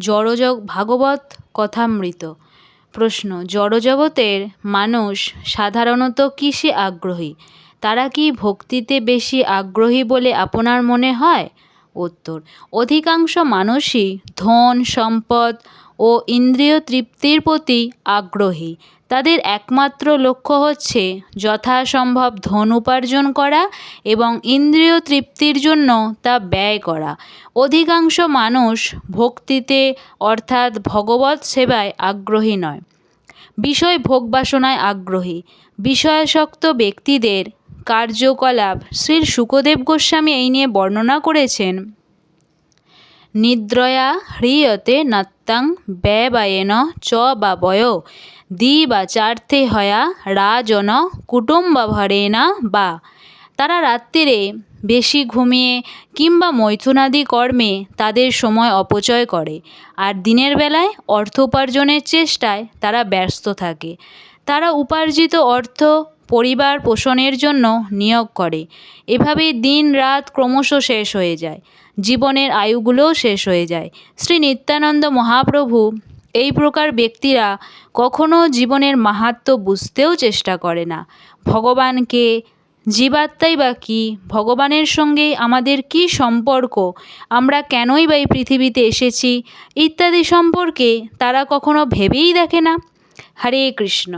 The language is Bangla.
জড়জগ ভাগবত কথামৃত। প্রশ্ন, জড়জগতের মানুষ সাধারণত কিসে আগ্রহী? তারা কি ভক্তিতে বেশি আগ্রহী বলে আপনার মনে হয়? উত্তর, অধিকাংশ মানুষই ধন, সম্পদ ও ইন্দ্রিয় তৃপ্তির প্রতি আগ্রহী। তাদের একমাত্র লক্ষ্য হচ্ছে যথাসম্ভব ধন উপার্জন করা এবং ইন্দ্রিয় তৃপ্তির জন্য তা ব্যয় করা। অধিকাংশ মানুষ ভক্তিতে, অর্থাৎ ভগবৎ সেবায় আগ্রহী নয়। বিষয় ভোগবাসনায় আগ্রহী। বিষয়াসক্ত ব্যক্তিদের কার্যকলাপ শ্রী সুখদেব গোস্বামী এই নিয়ে বর্ণনা করেছেন নিদ্রয়া নত্যাং ব্যবায়েন চ বা বয় দিবাচার্থে হয়া রাজন কুটুম্বভরেণা বা। তারা রাত্রিরে বেশি ঘুমিয়ে কিংবা মৈথুনাদি কর্মে তাদের সময় অপচয় করে। আর দিনের বেলায় অর্থ উপার্জনের চেষ্টায় তারা ব্যস্ত থাকে। তারা উপার্জিত অর্থ পরিবার পোষণের জন্য নিয়োগ করে। এভাবে দিন রাত ক্রমশ শেষ হয়ে যায়। জীবনের আয়ুগুলোও শেষ হয়ে যায়। শ্রী নিত্যানন্দ মহাপ্রভু এই প্রকার ব্যক্তিরা কখনো জীবনের মাহাত্ম্য বুঝতেও চেষ্টা করে না। ভগবানকে জীবাত্মাই বা কী? ভগবানের সঙ্গে আমাদের কী সম্পর্ক? আমরা কেনই বা এই পৃথিবীতে এসেছি? ইত্যাদি সম্পর্কে তারা কখনো ভেবেই দেখে না। হরে কৃষ্ণ।